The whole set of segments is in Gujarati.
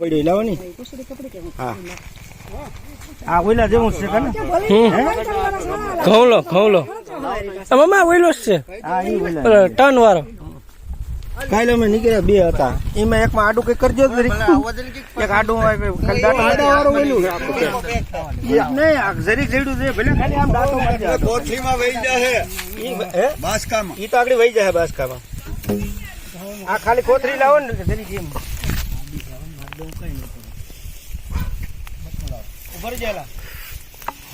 પડ્યો લાવો ની. હા આ ઓલા જેવું છે કને ઘઉલો ઘઉલો ઘઉં મમ્મા ઓઈલો જ છે. ટન વાળો કાલે અમે નીકળ્યા બે હતા. એમાં એકમાં આડું કઈ કરજો એક આડું નહીં જરીક જડ્યું છે ભલે ખાલી આમ દાંતો મારી વહી જશે બાસકામાં. ઈ તો આગળ વહી જાય બાસકામાં. આ ખાલી કોથરી લાવો ને જરીક એમ. ઉભર જેલા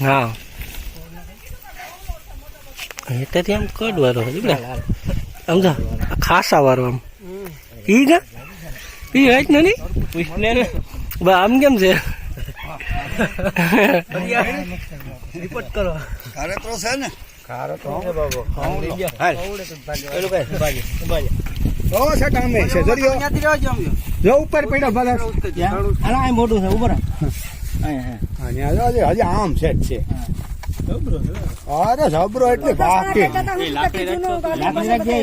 હા એટલે આમ કડ વાળો સમજા ખાસા વાળો આમ ઈ ને? ઈ હોય ને નહીં બા આમ કેમ છે? રિપોર્ટ કરો. તારે તો છે ને? ખારો તો છે બાબો. હાલ. પેલું કઈ બાજી તો છે કામે છે જરીયો જો ઉપર પડ્યો ભલે. આ મોટું છે ઉપર હજી આમ છે જ છે. અરે જબરો એટલે બાકી લાકડી રાખજે.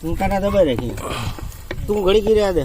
તું. હા કાના દબાઈ રાખી. તું ઘડી કરી દે.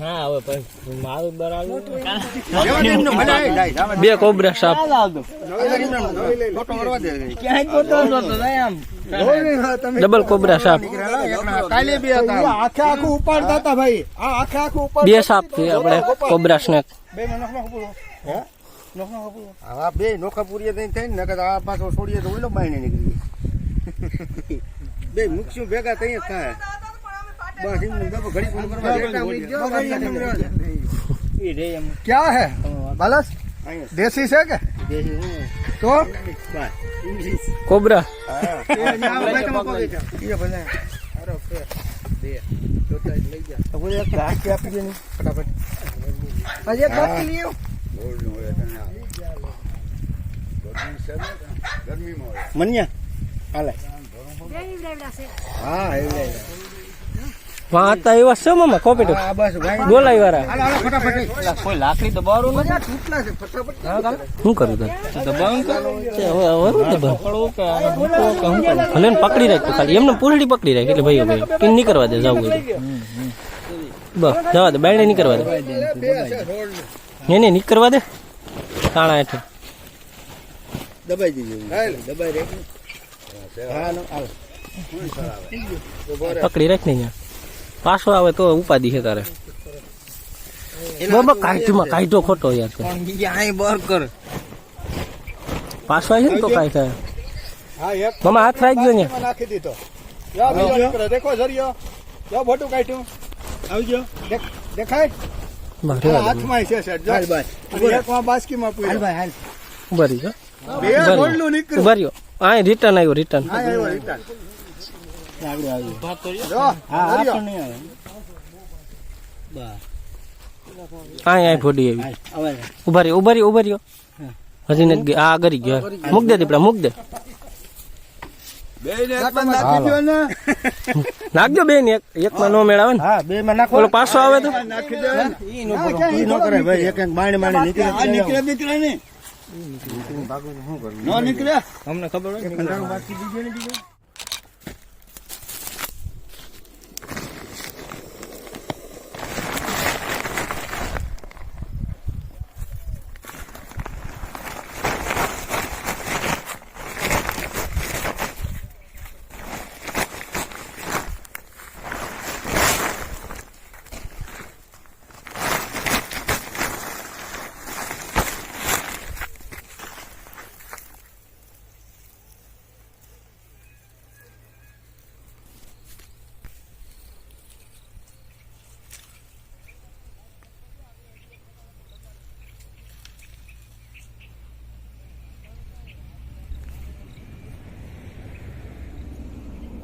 ના હવે પછી મારું બરાબર જેવા ટાઈમનો ભલે આય, લાય, જવા દે. બે કોબરા સાપ ફોટો વળવા દે. ક્યાંય જોઈ લે, તમે ડબલ કોબરા સાપ કાલે બે ઈ આખે આખું ઉપાડતા હતા ભાઈ. આ આખે આખું ઉપાડ બે સાપ છે આપણે કોબરા સ્નેક બે માં નખ નખ બોલો હે? નખ નખ બોલો આ બે નોખા પૂરીએ થઈને થઈને નકર આ પાછો છોડીએ તો ઓલો બાઈને નીકળી બે મુક્ષું ભેગા થઈ જ થાય. બસ है बालस देसी से क्या तो कोबरा મન્યા. હાલે. હા એટલે વાં હતા એવા છે મામા કોપીટો હા બસ ભાઈ. બોલાય વાળા હાલો હાલો ફટાફટ. કોઈ લાકડી દબાવવાનું નથી? તૂટલા છે ફટાફટ. શું કરું તાર? દબાવ. હવે હવે હું કરું? ભલે ને પકડી રાખ તું ખાલી. એમને પૂરડી પકડી રાખ. એટલે ભાઈ ભાઈ કે નહીં કરવા દે જાવું એટલે બસ જવા દે બાયણે નહીં કરવા દે એને નહીં નહીં કરવા દે. તાણા એટલે દબાઈ દીધું દબાઈ રે હા નો હાલ પકડી રાખ ને અહીંયા. પાછો આવે તો ઉપાધિ છે તારે. બાબા કાઢમાં કાઢો ખોટો યાર. તો. અહીં બર કર. પાછો આવે ને તો કાંઈ થાય. હા એક મામા હાથ રાખજો ને. નાખી દીધો. જા બીજો દેખો જરિયો જો ભોટું કાઢ્યું આવી ગયો દેખ- દેખાય? બસ આ રેવા દે. હાથમાં છે સેટ જો. બસ એકમાં બાસ્કીમાં હાલ ભાઈ હાલ. બે ગોળનું નીકળ્યું. રિટર્ન આવ્યો રિટર્ન હા આવ્યો રિટર્ન આગળ આવી. હા આ નહીં આવે. બસ ફોડી આવી. ઊભા રહ્યો ઊભા રહ્યો ઊભા રહ્યો. હજી નથી આ કરી ગયો. મૂક દે દીપડા મૂક દે. બે ને એકમાં નાખી દ્યો ને નાખજો બેન એક એકમાં નો મેળાવે ને. હા બે માં નાખો. ઓલો પાછો આવે તો? નાખી દો ને. ઈ નો ઈ નો કરે. ભાઈ એક એક બાણે બાણે નીકળે આ નીકળે નીકળે ને ભાગું તો શું કરું ન નીકળે? અમને ખબર હોય બાકી દીધો ને બીજો